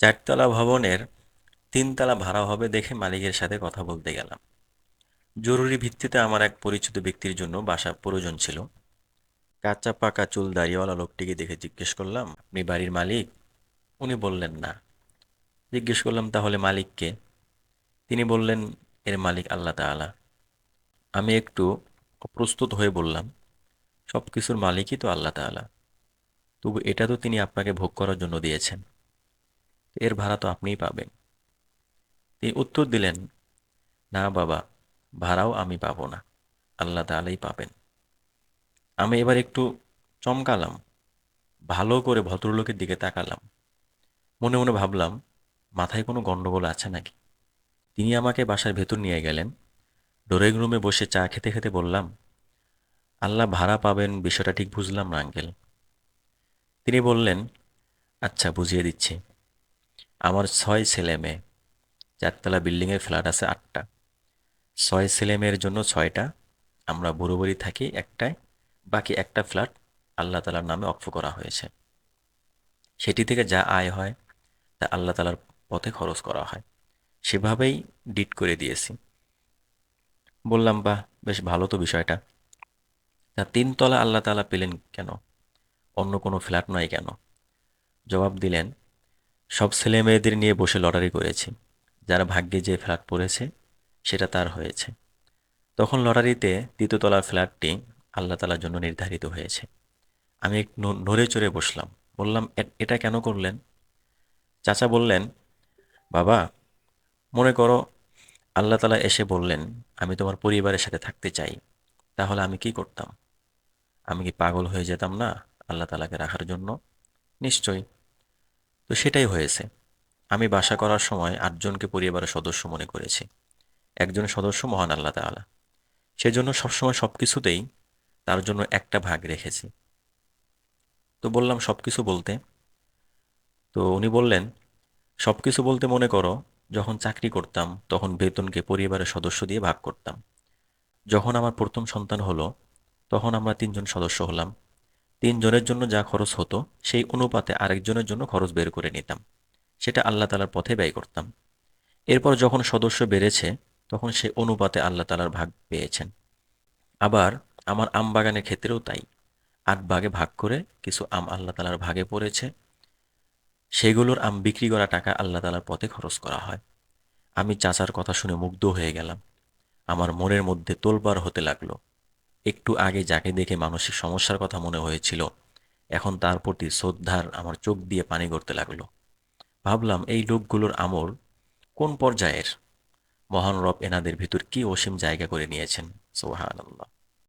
চারতলা ভবনের তিনতলা ভাড়া হবে দেখে মালিকের সাথে কথা বলতে গেলাম। জরুরি ভিত্তিতে আমার এক পরিচিত ব্যক্তির জন্য বাসা প্রয়োজন ছিল। কাঁচা পাকা চুল দাড়িওয়ালা লোকটিকে দেখে জিজ্ঞেস করলাম, আপনি বাড়ির মালিক? উনি বললেন, না। জিজ্ঞেস করলাম, তাহলে মালিককে তিনি বললেন, এর মালিক আল্লাহ তাআলা। আমি একটু অপ্রস্তুত হয়ে বললাম সব কিছুর মালিকই তো আল্লাহ তাআলা। তবু এটা তো তিনি আপনাকে ভোগ করার জন্য দিয়েছেন। এর ভাড়া তো আপনিই পাবেন। তিনি উত্তর দিলেন, না বাবা, ভাড়াও আমি পাব না। আল্লাহ তাআলাই পাবেন। আমি এবার একটু চমকালাম, ভালো করে ভদ্রলোকের দিকে তাকালাম। মনে মনে ভাবলাম, মাথায় কোনো গণ্ডগোল আছে নাকি? তিনি আমাকে বাসার ভেতর নিয়ে গেলেন। ড্রয়িং রুমে বসে চা খেতে খেতে বললাম, আল্লাহ ভাড়া পাবেন বিষয়টা ঠিক বুঝলাম না, আঙ্কেল। তিনি বললেন আচ্ছা বুঝিয়ে দিচ্ছি। আমার ছয় ছেলে মেয়ে। চারতলা বিল্ডিংয়ের ফ্ল্যাট আছে আটটা। ছয় ছেলে মেয়ের জন্য ছয়টা। আমরা বুড়ো বুড়ি থাকি একটায়। বাকি একটা ফ্ল্যাট আল্লাহ তালার নামে অক্ষ করা হয়েছে। সেটি থেকে যা আয় হয়, তা আল্লাহ তালার পথে খরচ করা হয়। সেভাবেই ডিট করে দিয়েছি। বললাম, বাহ, বেশ ভালো তো বিষয়টা। তা তিনতলা আল্লাহ তালা পেলেন কেন? অন্য কোনো ফ্ল্যাট নয় কেন? জবাব দিলেন সব ছেলে মেয়েদের নিয়ে বসে লটারি করেছি। যার ভাগ্যে যে ফ্ল্যাট পড়েছে, সেটা তার হয়েছে। তখন লটারিতে তৃতীয়তলার ফ্ল্যাটটি আল্লাহ তালার জন্য নির্ধারিত হয়েছে। আমি একটু ন- নড়ে চড়ে বসলাম। বললাম এটা কেন করলেন? চাচা বললেন, বাবা, মনে করো আল্লাহ তালা এসে বললেন, আমি তোমার পরিবারের সাথে থাকতে চাই। তাহলে আমি কি করতাম? আমি কি পাগল হয়ে যেতাম না আল্লাহ তালাকে রাখার জন্য? নিশ্চয়ই। তো সেটাই হয়েছে। আমি বাসা করার সময় আটজনকে পরিবারের সদস্য মনে করেছি। একজন সদস্য মহান আল্লাহ তাআলা। সেজন্য সবসময় সব কিছুতেই তার জন্য একটা ভাগ রেখেছি। তো বললাম সব কিছু বলতে? তো উনি বললেন সব কিছু বলতে মনে করো, যখন চাকরি করতাম, তখন বেতনকে পরিবারের সদস্য দিয়ে ভাগ করতাম। যখন আমার প্রথম সন্তান হলো, তখন আমরা তিনজন সদস্য হলাম। তিনজনের জন্য যা খরচ হতো, সেই অনুপাতে আরেকজনের জন্য খরচ বের করে নিতাম। সেটা আল্লাহ তালার পথে ব্যয় করতাম। এরপর যখন সদস্য বেড়েছে, তখন সে অনুপাতে আল্লাহ তালার ভাগ পেয়েছেন। আবার আমার আম বাগানের ক্ষেত্রেও তাই। আট ভাগে ভাগ করে কিছু আম আল্লাহ তালার ভাগে পড়েছে। সেগুলোর আম বিক্রি করা টাকা আল্লাহ তালার পথে খরচ করা হয়। আমি চাচার কথা শুনে মুগ্ধ হয়ে গেলাম। আমার মনের মধ্যে তোলবার হতে লাগল। একটু আগে যাকে দেখে মানসিক সমস্যার কথা মনে হয়েছিল, এখন তার প্রতি শ্রদ্ধার আমার চোখ দিয়ে পানি গড়তে লাগল। ভাবলাম, এই লোকগুলোর আমল কোন পর্যায়ের? মহান রব এনাদের ভিতর কি অসীম জায়গা করে নিয়েছেন? সোহান আল্লাহ